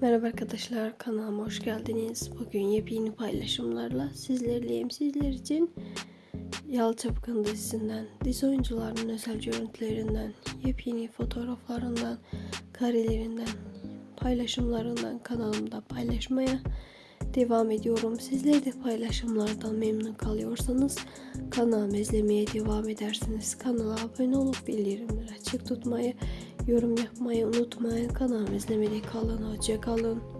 Merhaba arkadaşlar kanalıma hoş geldiniz. Bugün yepyeni paylaşımlarla sizlerleyim. Sizler için Yalı Çapkın dizisinden, dizi oyuncularının özel görüntülerinden, yepyeni fotoğraflarından, karelerinden, paylaşımlarından kanalımda paylaşmaya devam ediyorum. Sizler de paylaşımlardan memnun kalıyorsanız kanalımı izlemeye devam edersiniz. Kanala abone olup bildirimleri açık tutmayı, yorum yapmayı unutmayın. Kanalımı izlemede kalın. Hoşça kalın.